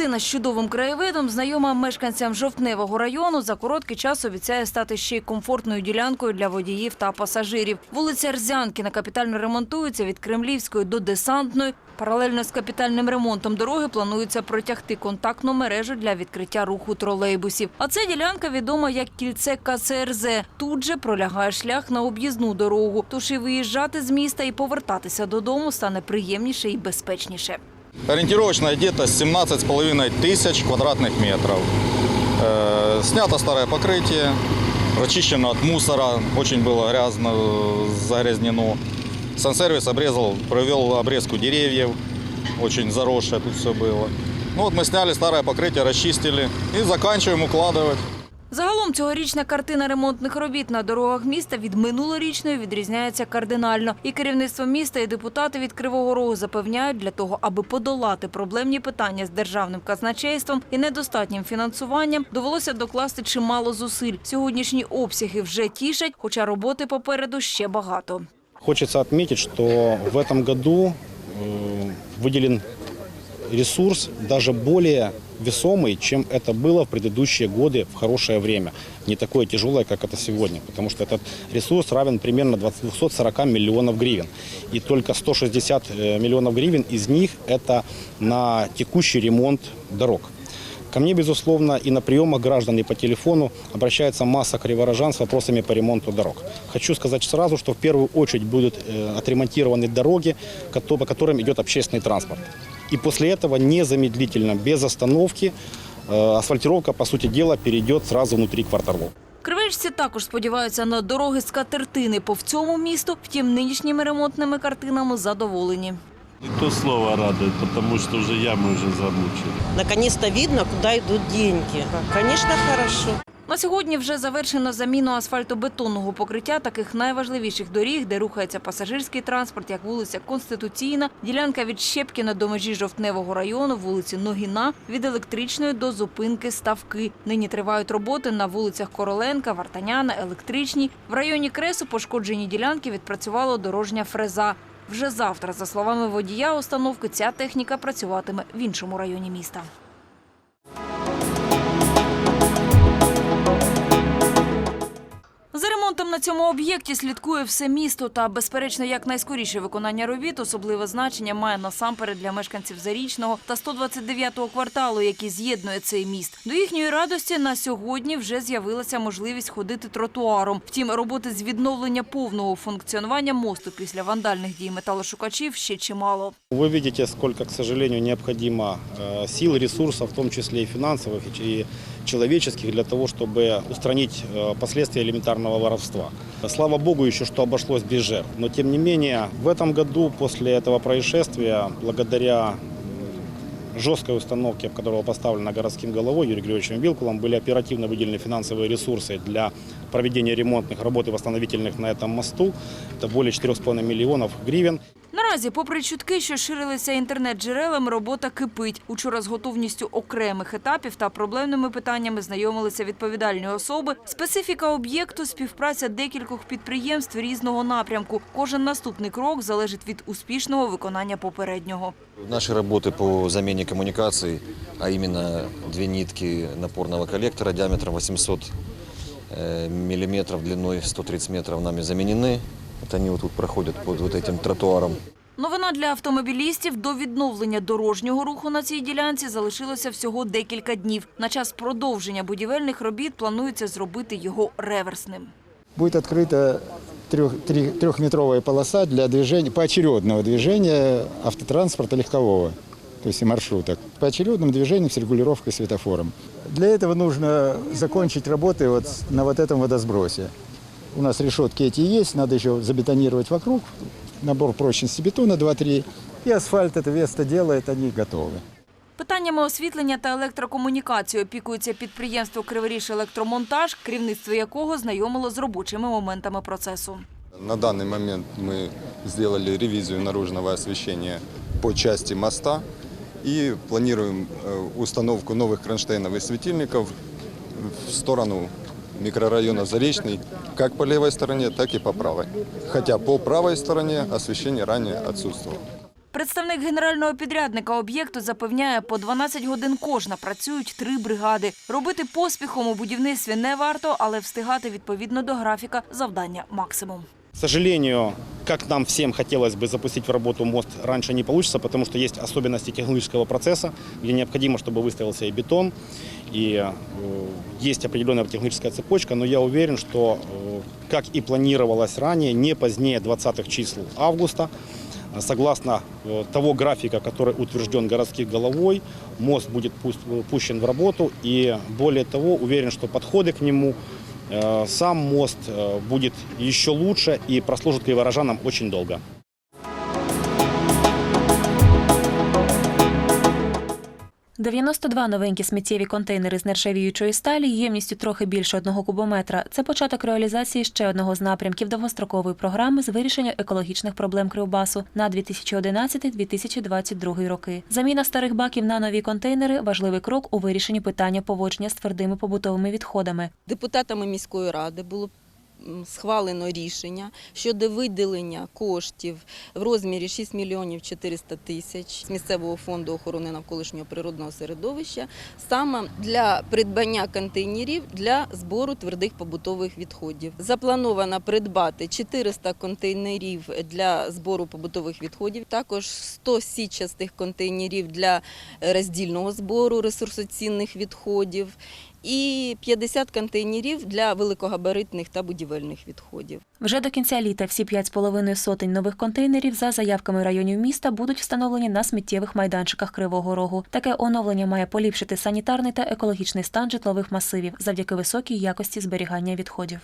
Місцина з чудовим краєвидом, знайома мешканцям жовтневого району, за короткий час обіцяє стати ще й комфортною ділянкою для водіїв та пасажирів. Вулиця Рзянкіна капітально ремонтується від Кремлівської до Десантної. Паралельно з капітальним ремонтом дороги планується протягти контактну мережу для відкриття руху тролейбусів. А це ділянка відома як кільце КЦРЗ. Тут же пролягає шлях на об'їзну дорогу. Тож і виїжджати з міста і повертатися додому стане приємніше і безпечніше. Ориентировочно где-то 17,5 тысяч квадратных метров. Э, Снято старое покрытие, прочищено от мусора, очень было грязно, э, загрязнено. Сансервис обрезал, провел обрезку деревьев, очень заросшее тут все было. Ну вот мы сняли старое покрытие, расчистили и заканчиваем укладывать. Загалом цьогорічна картина ремонтних робіт на дорогах міста від минулорічної відрізняється кардинально. І керівництво міста, і депутати від Кривого Рогу запевняють, для того, аби подолати проблемні питання з державним казначейством і недостатнім фінансуванням, довелося докласти чимало зусиль. Сьогоднішні обсяги вже тішать, хоча роботи попереду ще багато. Хочется отметить, что в этом году э, выделен ресурс даже более весомый, чем это было в предыдущие годы в хорошее время. Не такое тяжелое, как это сегодня, потому что этот ресурс равен примерно 240 миллионов гривен. И только 160 э, миллионов гривен из них это на текущий ремонт дорог. Ко мне, безусловно, и на приемах граждан, и по телефону обращается масса криворожан с вопросами по ремонту дорог. Хочу сказать сразу, что в первую очередь будут э, отремонтированы дороги, по которым идет общественный транспорт. И после этого незамедлительно, без остановки, э, асфальтировка, по сути дела, перейдет сразу внутри кварталов. Кривичці також сподіваються на дороги з катертини по всьому місту. Втім, нинішніми ремонтними картинами задоволені. Не то слово радует, потому что уже ямы уже замучили. Наконец-то видно, куда идут деньги. Конечно, хорошо. На сьогодні вже завершено заміну асфальтобетонного покриття таких найважливіших доріг, де рухається пасажирський транспорт, як вулиця Конституційна, ділянка від Щепкіна до межі Жовтневого району, вулиці Ногіна, від електричної до зупинки Ставки. Нині тривають роботи на вулицях Короленка, Вартаняна, Електричній. В районі Кресу пошкоджені ділянки відпрацювала дорожня фреза. Вже завтра, за словами водія установки, ця техніка працюватиме в іншому районі міста. об'єкті слідкує все місто та, безперечно, як найскоріше виконання робіт особливе значення має насамперед для мешканців Зарічного та 129-го кварталу, який з'єднує цей міст. До їхньої радості на сьогодні вже з'явилася можливість ходити тротуаром. Втім, роботи з відновлення повного функціонування мосту після вандальних дій металошукачів ще чимало. Вы видите, сколько, к сожалению, необходимо э, сил, ресурсов, в том числе и финансовых, и ч- и человеческих, для того, чтобы устранить э, последствия элементарного воровства. Слава Богу еще, что обошлось без жертв. Но, тем не менее, в этом году, после этого происшествия, благодаря жесткой установке, которая поставлена городским головой Юрием Григорьевичем Вилкулом, были оперативно выделены финансовые ресурсы для проведения ремонтных работ и восстановительных на этом мосту. Это более 4,5 миллионов гривен. Наразі, попри чутки, що ширилися інтернет-джерелами, робота кипить. Учора з готовністю окремих етапів та проблемними питаннями знайомилися відповідальні особи. Специфіка об'єкту – співпраця декількох підприємств різного напрямку. Кожен наступний крок залежить від успішного виконання попереднього. Наши работы по замене коммуникаций, а именно две нитки напорного коллектора диаметром 800 э, миллиметров длиной 130 метров нами заменены. Вот они вот тут проходят под вот этим тротуаром. Новина для автомобілістів – до відновлення дорожнього руху на цій ділянці залишилося всього декілька днів. На час продовження будівельних робіт планується зробити його реверсним. будет открыта трех- три- трехметровая полоса для движения, поочередного движения автотранспорта легкового, то есть и маршруток. Поочередным движением с регулировкой светофором. Для этого нужно закончить работы вот с- на вот этом водосбросе. У нас решетки эти есть, надо еще забетонировать вокруг, набор прочности бетона 2-3, и асфальт это место делает, они готовы. Питаннями освітлення та електрокомунікації опікується підприємство «Криворіж Електромонтаж», керівництво якого знайомило з робочими моментами процесу. На данный момент мы сделали ревизию наружного освещения по части моста и планируем э, установку новых кронштейнов и светильников в сторону микрорайона Заречный, как по левой стороне, так и по правой. Хотя по правой стороне освещение ранее отсутствовало. Представник генерального підрядника об'єкту запевняє, по 12 годин кожна працюють три бригади. Робити поспіхом у будівництві не варто, але встигати відповідно до графіка завдання максимум. К сожалению, как нам всем хотелось бы запустить в работу мост раньше не получится, потому что есть особенности технологического процесса, где необходимо, чтобы выставился и бетон, и э, есть определенная технологическая цепочка, но я уверен, что, э, как и планировалось ранее, не позднее 20-х чисел августа, э, согласно того графика, который утвержден городских головой, мост будет пущен в работу, и более того, уверен, что подходы к нему Сам мост э, будет еще лучше и прослужит криворожанам очень долго. – 92 новенькі сміттєві контейнери з нержавіючої сталі ємністю трохи більше одного кубометра. Це початок реалізації ще одного з напрямків довгострокової програми з вирішення екологічних проблем Кривбасу на 2011-2022 роки. Заміна старих баків на нові контейнери важливий крок у вирішенні питання поводження з твердими побутовими відходами. Депутатами міської ради було схвалено рішення щодо виділення коштів в розмірі 6 мільйонів 400 тисяч з місцевого фонду охорони навколишнього природного середовища саме для придбання контейнерів для збору твердих побутових відходів. Заплановано придбати 400 контейнерів для збору побутових відходів, також 100 січастих контейнерів для роздільного збору ресурсоцінних відходів і 50 контейнерів для великогабаритних та будівельних відходів. Вже до кінця літа всі 5,5 сотень нових контейнерів за заявками районів міста будуть встановлені на сміттєвих майданчиках Кривого Рогу. Таке оновлення має поліпшити санітарний та екологічний стан житлових масивів завдяки високій якості зберігання відходів.